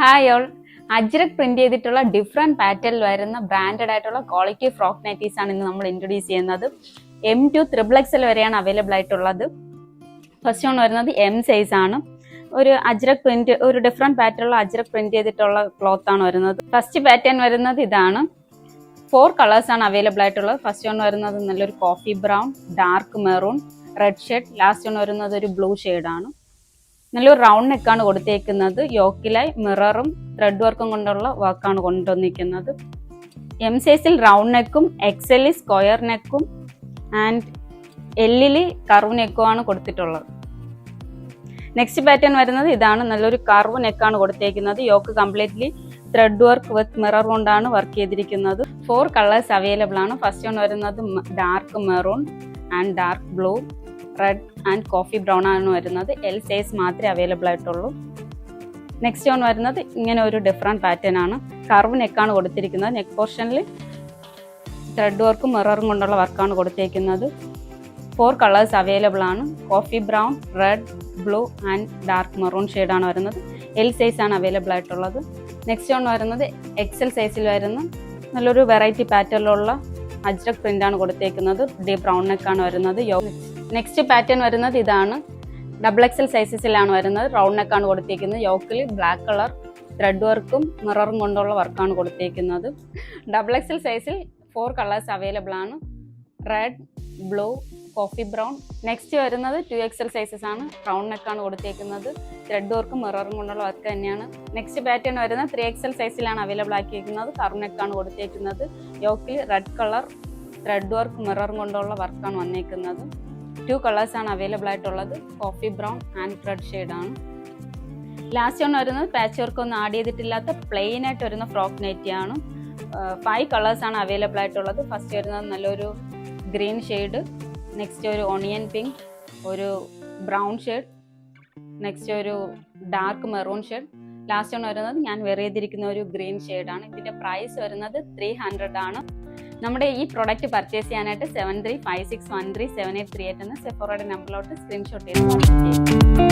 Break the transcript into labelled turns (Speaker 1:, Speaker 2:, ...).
Speaker 1: Hi all Ajrak print ചെയ്തിട്ടുള്ള different പാറ്റേണിൽ വരുന്ന ബ്രാൻഡഡ് ആയിട്ടുള്ള ക്വാളിറ്റി ഫ്രോക്ക് നൈറ്റീസ് ആണ് ഇന്ന് നമ്മൾ ഇൻട്രൊഡ്യൂസ് ചെയ്യുന്നത്. എം ടു ത്രിബിൾ എക്സൽ വരെയാണ് അവൈലബിൾ ആയിട്ടുള്ളത്. ഫസ്റ്റ് വൺ വരുന്നത് എം സൈസ് ആണ്. ഒരു അജ്രക് പ്രിന്റ് ഒരു ഡിഫറെന്റ് പാറ്റേണിലുള്ള അജ്രക് പ്രിന്റ് ചെയ്തിട്ടുള്ള ക്ലോത്ത് ആണ് വരുന്നത്. ഫസ്റ്റ് പാറ്റേൺ വരുന്നത് ഇതാണ്. ഫോർ കളേഴ്സ് ആണ് അവൈലബിൾ ആയിട്ടുള്ളത്. ഫസ്റ്റ് വൺ വരുന്നത് നല്ലൊരു coffee brown dark maroon red shade last one വരുന്നത് ഒരു ബ്ലൂ ആണ്. നല്ലൊരു റൗണ്ട് നെക്കാണ് കൊടുത്തേക്കുന്നത്. യോക്കിലായി മിററും ത്രെഡ് വർക്കും കൊണ്ടുള്ള വർക്കാണ് കൊണ്ടുവന്നിരിക്കുന്നത്. എം സൈസിൽ റൗണ്ട് നെക്കും എക്സലിൽ സ്ക്വയർ നെക്കും ആൻഡ് എല്ലിൽ കർവ് നെക്കും ആണ് കൊടുത്തിട്ടുള്ളത്. നെക്സ്റ്റ് പാറ്റേൺ വരുന്നത് ഇതാണ്. നല്ലൊരു കർവ് നെക്കാണ് കൊടുത്തേക്കുന്നത്. Yoke completely thread work with mirror കൊണ്ടാണ് വർക്ക് ചെയ്തിരിക്കുന്നത്. ഫോർ കളേഴ്സ് അവൈലബിൾ ആണ്. ഫസ്റ്റ് വൺ വരുന്നത് dark maroon and dark blue red and coffee brown ആണ് വരുന്നത്. എൽ സൈസ് മാത്രമേ അവൈലബിൾ ആയിട്ടുള്ളൂ. നെക്സ്റ്റ് വൺ വരുന്നത് ഇങ്ങനെ ഒരു ഡിഫറെന്റ് പാറ്റേൺ ആണ്. കർവ് നെക്കാണ് കൊടുത്തിരിക്കുന്നത്. നെക്ക് പോർഷനിൽ ത്രെഡ് വർക്കും മിററും കൊണ്ടുള്ള വർക്കാണ് കൊടുത്തേക്കുന്നത്. ഫോർ കളേഴ്സ് അവൈലബിൾ ആണ്. Coffee brown red blue and dark maroon ആണ് വരുന്നത്. എൽ സൈസ് ആണ് അവൈലബിൾ ആയിട്ടുള്ളത്. നെക്സ്റ്റ് വൺ വരുന്നത് എക്സൽ സൈസിൽ വരുന്ന നല്ലൊരു വെറൈറ്റി പാറ്റേണിലുള്ള അജ്രക് പ്രിന്റാണ് കൊടുത്തേക്കുന്നത്. ഡി ബ്രൗൺ നെക്കാണ് വരുന്നത്. യോ നെക്സ്റ്റ് പാറ്റേൺ വരുന്നത് ഇതാണ്. ഡബിൾ എക്സൽ സൈസസിലാണ് വരുന്നത്. റൗണ്ട് നെക്കാണ് കൊടുത്തിരിക്കുന്നത് യോക്കിൽ ബ്ലാക്ക് കളർ ത്രെഡ് വർക്കും മിററും കൊണ്ടുള്ള വർക്കാണ് കൊടുത്തിരിക്കുന്നത് ഡബിൾ എക്സൽ സൈസിൽ ഫോർ കളേഴ്സ് അവൈലബിൾ ആണ്. Red blue coffee brown next വരുന്നത് ടു എക്സൽ സൈസസ് ആണ്. റൗണ്ട് നെക്കാണ് കൊടുത്തിരിക്കുന്നത് ത്രെഡ് വർക്കും മിററും കൊണ്ടുള്ള വർക്ക് തന്നെയാണ്. നെക്സ്റ്റ് പാറ്റേൺ വരുന്നത് ത്രീ എക്സൽ സൈസിലാണ് അവൈലബിൾ ആക്കിയിരിക്കുന്നത് കറു നെക്കാണ് കൊടുത്തിരിക്കുന്നത് യോക്കിൽ റെഡ് കളർ ത്രെഡ് വർക്ക് മിററും കൊണ്ടുള്ള വർക്കാണ് വന്നേക്കുന്നത്. ടു കളേഴ്സ് ആണ് അവൈലബിൾ ആയിട്ടുള്ളത്. Coffee brown and red shade ആണ്. ലാസ്റ്റ് ഒന്ന് വരുന്നത് പാച്ച് വർക്ക് ഒന്നും ആഡ് ചെയ്തിട്ടില്ലാത്ത പ്ലെയിൻ ആയിട്ട് വരുന്ന ഫ്രോക്ക് നൈറ്റി ആണ്. ഫൈവ് കളേഴ്സ് ആണ് അവൈലബിൾ ആയിട്ടുള്ളത്. ഫസ്റ്റ് വരുന്നത് നല്ലൊരു ഗ്രീൻ ഷെയ്ഡ് നെക്സ്റ്റ് ഒരു ഓണിയൻ പിങ്ക് ഒരു ബ്രൗൺ ഷെയ്ഡ് നെക്സ്റ്റ് ഒരു ഡാർക്ക് മെറൂൺ ഷെയ്ഡ് ലാസ്റ്റ് ഒന്ന് വരുന്നത് ഞാൻ വെറിയതിരിക്കുന്ന ഒരു ഗ്രീൻ ഷെയ്ഡാണ് ഇതിന്റെ പ്രൈസ് വരുന്നത് ത്രീ ഹൺഡ്രഡ് ആണ്. നമ്മുടെ ഈ പ്രോഡക്റ്റ് പർച്ചേസ് ചെയ്യാനായിട്ട് seven three five six one three seven eight three eight എന്ന സെഫോറയുടെ നമ്പറിലോട്ട് സ്ക്രീൻഷോട്ട് ചെയ്ത് കോൺടാക്ട് ചെയ്യുക